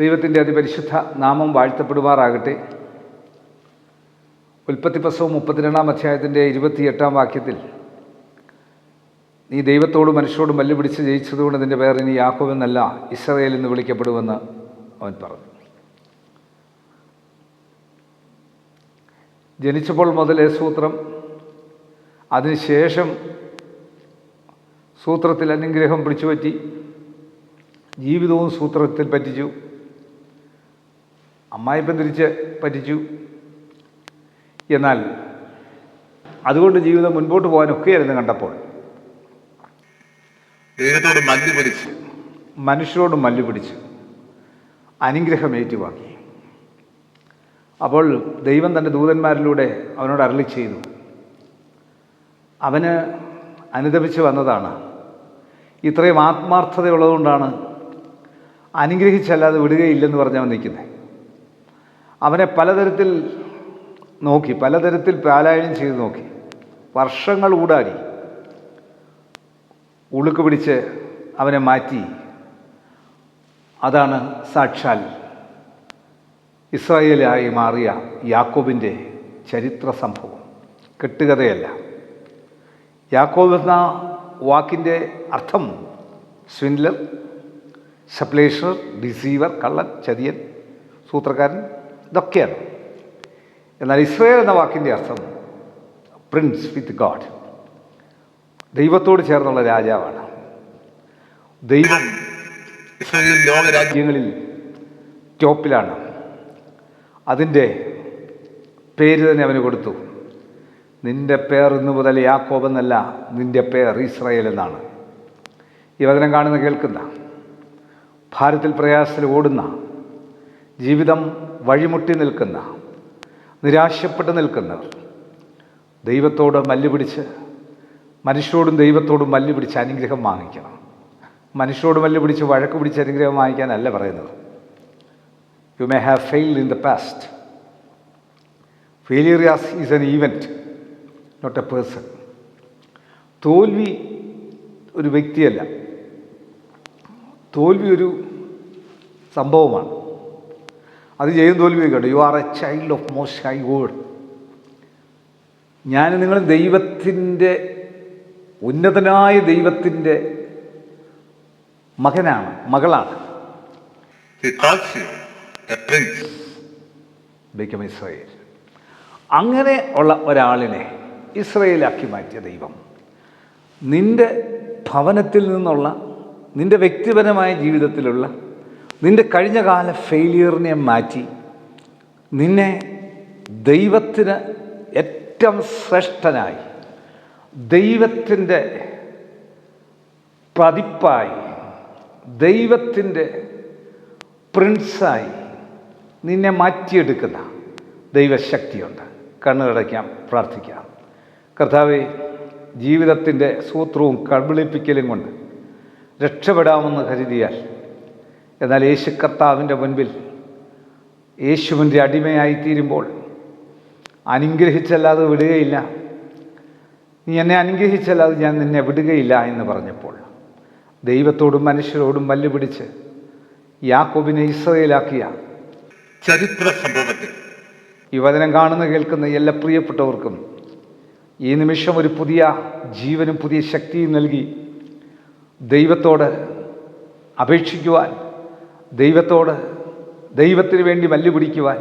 ദൈവത്തിന്റെ അതിപരിശുദ്ധ നാമം വാഴ്ത്തപ്പെടുമാറാകട്ടെ. ഉൽപ്പത്തി പ്രസവം മുപ്പത്തിരണ്ടാം അധ്യായത്തിന്റെ ഇരുപത്തിയെട്ടാം വാക്യത്തിൽ നീ ദൈവത്തോടും മനുഷ്യരോടും വെല്ലുപിടിച്ച് ജയിച്ചതുകൊണ്ട് നിന്റെ പേർ ഇനി യാക്കോബ് എന്നല്ല ഇസ്രയേൽ എന്ന് വിളിക്കപ്പെടുമെന്ന് അവൻ പറഞ്ഞു. ജനിച്ചപ്പോൾ മുതലേ സൂത്രം അതിനുശേഷം സൂത്രത്തിൽ അനുഗ്രഹം പിടിച്ചുപറ്റി ജീവിതവും സൂത്രത്തിൽ പറ്റിച്ചു. അമ്മായിപ്പം തിരിച്ച് പറ്റിച്ചു. എന്നാൽ അതുകൊണ്ട് ജീവിതം മുൻപോട്ട് പോകാനൊക്കെയായിരുന്നു കണ്ടപ്പോൾ. ദൈവത്തോട് മല്ലി പിടിച്ച് മനുഷ്യരോട് മല്ലു പിടിച്ച് അനുഗ്രഹം ഏറ്റുവാങ്ങി അപ്പോൾ ദൈവം തന്റെ ദൂതന്മാരിലൂടെ അവനോട് അരളി ചെയ്തു. അവന് അനുദപിച്ച് വന്നതാണ്. ഇത്രയും ആത്മാർത്ഥതയുള്ളതുകൊണ്ടാണ് അനുഗ്രഹിച്ചല്ലാതെ വിടുകയില്ലെന്ന് പറഞ്ഞവൻ നിൽക്കുന്നത്. അവനെ പലതരത്തിൽ നോക്കി പലതരത്തിൽ പാലായനം ചെയ്ത് നോക്കി. വർഷങ്ങൾ ഊടാടി. ഉളുക്ക് പിടിച്ച് അവനെ മാറ്റി. അതാണ് സാക്ഷാൽ ഇസ്രായേലായി മാറിയ യാക്കോബിന്റെ ചരിത്ര സംഭവം. കെട്ടുകഥയല്ല. യാക്കോബ് എന്ന വാക്കിന്റെ അർത്ഥം സ്വിൻലർ സപ്ലേഷർ ഡിസീവർ കള്ളൻ ചതിയൻ സൂത്രക്കാരൻ ഇതൊക്കെയാണ്. എന്നാൽ ഇസ്രയേൽ എന്ന വാക്കിന്റെ അർത്ഥം പ്രിൻസ് വിത്ത് ഗാഡ് ദൈവത്തോട് ചേർന്നുള്ള രാജാവാണ്. ദൈവം ഇസ്രയേൽ ലോകരാജ്യങ്ങളിൽ രാജ്യങ്ങളിൽ ടോപ്പിലാണ്. അതിന്റെ പേര് തന്നെ അവന് കൊടുത്തു. നിന്റെ പേർ ഇന്നു മുതൽ യാക്കോബ് എന്നല്ല നിന്റെ പേർ ഇസ്രയേൽ എന്നാണ്. ഈ വചനം കാണുന്ന കേൾക്കുന്ന ഭാരത്തിൽ പ്രയാസത്തിൽ ഓടുന്ന ജീവിതം വഴിമുട്ടി നിൽക്കുന്ന നിരാശപ്പെട്ട് നിൽക്കുന്നവർ ദൈവത്തോട് മല്ലുപിടിച്ച് മനുഷ്യരോടും ദൈവത്തോടും മല്ലുപിടിച്ച് അനുഗ്രഹം വാങ്ങിക്കണം. മനുഷ്യരോട് മല്ലുപിടിച്ച് വഴക്ക് പിടിച്ച് അനുഗ്രഹം വാങ്ങിക്കാനല്ല പറയുന്നത്. You may have failed in the past failure is an event not a person തോൽവി ഒരു വ്യക്തിയല്ല. തോൽവി ഒരു സംഭവമാണ്. അത് ചെയ്യും തോൽവി കേട്ടോ. You are a child of most high god ഞാൻ നിങ്ങൾ ദൈവത്തിന്റെ ഉന്നതനായ ദൈവത്തിന്റെ മകനാണ് മകളാണ്. Become Israel. അങ്ങനെ ഉള്ള ഒരാളിനെ ഇസ്രയേലാക്കി മാറ്റിയ ദൈവം. നിന്റെ ഭവനത്തിൽ നിന്നുള്ള നിന്റെ വ്യക്തിപരമായ ജീവിതത്തിലുള്ള നിന്റെ കഴിഞ്ഞകാല ഫെയിലിയറിനെ മാറ്റി. നിന്നെ ദൈവത്തിന് ഏറ്റവും ശ്രേഷ്ഠനായി ദൈവത്തിന്റെ പതിപ്പായി ദൈവത്തിന്റെ പ്രിൻസായി നിന്നെ മാറ്റിയെടുക്കുന്ന ദൈവശക്തിയുണ്ട്. കണ്ണുകടയ്ക്കാം പ്രാർത്ഥിക്കാം. കർത്താവെ ജീവിതത്തിന്റെ സൂത്രവും കബളിപ്പിക്കലും കൊണ്ട് രക്ഷപ്പെടാമെന്ന് കരുതിയാൽ എന്നാൽ യേശു കർത്താവിന്റെ മുൻപിൽ യേശുവിന്റെ അടിമയായിത്തീരുമ്പോൾ അനുഗ്രഹിച്ചല്ലാതെ വിടുകയില്ല. നീ എന്നെ അനുഗ്രഹിച്ചല്ലാതെ ഞാൻ നിന്നെ വിടുകയില്ല എന്ന് പറഞ്ഞപ്പോൾ ദൈവത്തോടും മനുഷ്യരോടും വല്ലുപിടിച്ച് യാക്കോബിനെ ഇസ്രയേലാക്കിയ ചരിത്ര സംഭവത്തിൽ ഈ വചനം കാണുന്ന കേൾക്കുന്ന എല്ലാ പ്രിയപ്പെട്ടവർക്കും ഈ നിമിഷം ഒരു പുതിയ ജീവനും പുതിയ ശക്തിയും നൽകി ദൈവത്തോട് അപേക്ഷിക്കുവാൻ ദൈവത്തോട് ദൈവത്തിന് വേണ്ടി മല്ലുപിടിക്കുവാൻ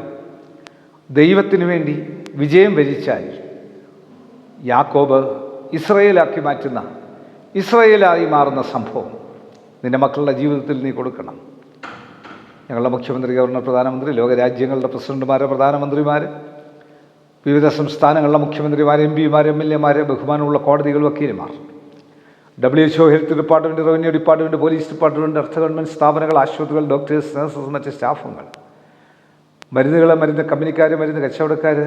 ദൈവത്തിന് വേണ്ടി വിജയം വരിച്ചാൽ യാക്കോബ് ഇസ്രയേലാക്കി മാറ്റുന്ന ഇസ്രയേലായി മാറുന്ന സംഭവം നിന്റെ മക്കളുടെ ജീവിതത്തിൽ നീ കൊടുക്കണം. ഞങ്ങളുടെ മുഖ്യമന്ത്രി ഗവർണർ പ്രധാനമന്ത്രി ലോകരാജ്യങ്ങളുടെ പ്രസിഡന്റുമാർ പ്രധാനമന്ത്രിമാർ വിവിധ സംസ്ഥാനങ്ങളിലെ മുഖ്യമന്ത്രിമാർ എം പിമാർ എം എൽ എമാർ ബഹുമാനമുള്ള കോടതികൾ വക്കീലുമാർ WHO health department revenue department police department അർത്ഥ ഗവൺമെന്റ് സ്ഥാപനങ്ങൾ ആശുപത്രികൾ ഡോക്ടേഴ്സ് നഴ്സസ് മറ്റ് സ്റ്റാഫുകൾ. മരുന്നുകൾ മരുന്ന് കമ്പനിക്കാർ മരുന്ന് കച്ചവടക്കാർ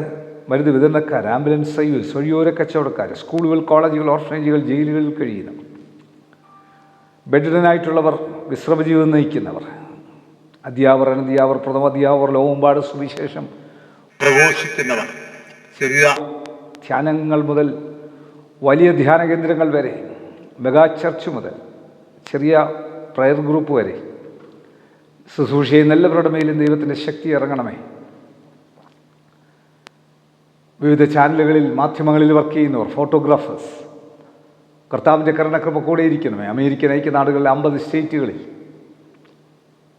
മരുന്ന് വിതരണക്കാർ ആംബുലൻസ് സർവീസ് വഴിയോര കച്ചവടക്കാർ സ്കൂളുകൾ കോളേജുകൾ ഓർഫനേജുകൾ ജയിലുകളിൽ കഴിയുന്നവർ ബെഡിഡനായിട്ടുള്ളവർ വിശ്രമജീവിതം നയിക്കുന്നവർ. അധ്യാപർ അനധ്യാപർ പ്രഥമ അധ്യാപർ ലോകമ്പാട് സുവിശേഷം പ്രഘോഷിക്കുന്നവർ. ചെറിയ ധ്യാനങ്ങൾ മുതൽ വലിയ ധ്യാന കേന്ദ്രങ്ങൾ വരെ മെഗാ ചർച്ച് മുതൽ ചെറിയ പ്രയർ ഗ്രൂപ്പ് വരെ ശുശ്രൂഷ നല്ല പ്രടമയിലും ദൈവത്തിന്റെ ശക്തി ഇറങ്ങണമേ. വിവിധ ചാനലുകളിൽ മാധ്യമങ്ങളിൽ വർക്ക് ചെയ്യുന്നവർ ഫോട്ടോഗ്രാഫേഴ്സ് കർത്താവിന്റെ കരുണക്രമ കൂടെ ഇരിക്കണമേ. അമേരിക്കൻ ഐക്യനാടുകളിലെ അമ്പത് സ്റ്റേറ്റുകളിൽ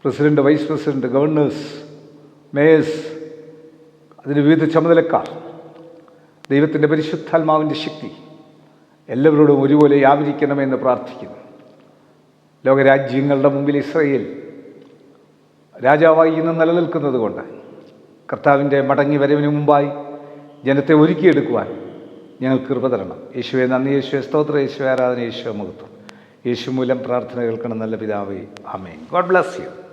president vice president governors mayors അതിന് വിവിധ ചുമതലക്കാർ ദൈവത്തിന്റെ പരിശുദ്ധാത്മാവിന്റെ ശക്തി എല്ലാവരോടും ഒരുപോലെ വ്യാപരിക്കണമെന്ന് പ്രാർത്ഥിക്കുന്നു. ലോകരാജ്യങ്ങളുടെ മുമ്പിൽ ഇസ്രയേൽ രാജാവായി ഇന്ന് നിലനിൽക്കുന്നത് കൊണ്ട് കർത്താവിന്റെ മടങ്ങി വരവിന് മുമ്പായി ജനത്തെ ഒരുക്കിയെടുക്കുവാൻ ഞങ്ങൾ കൃപ തരണം. യേശുവെ നന്ദി യേശുവെ സ്തോത്ര യേശു ആരാധന യേശു മഹത്വം. യേശു മൂലം പ്രാർത്ഥന കേൾക്കണം നല്ല പിതാവേ. ആമേൻ. God bless you.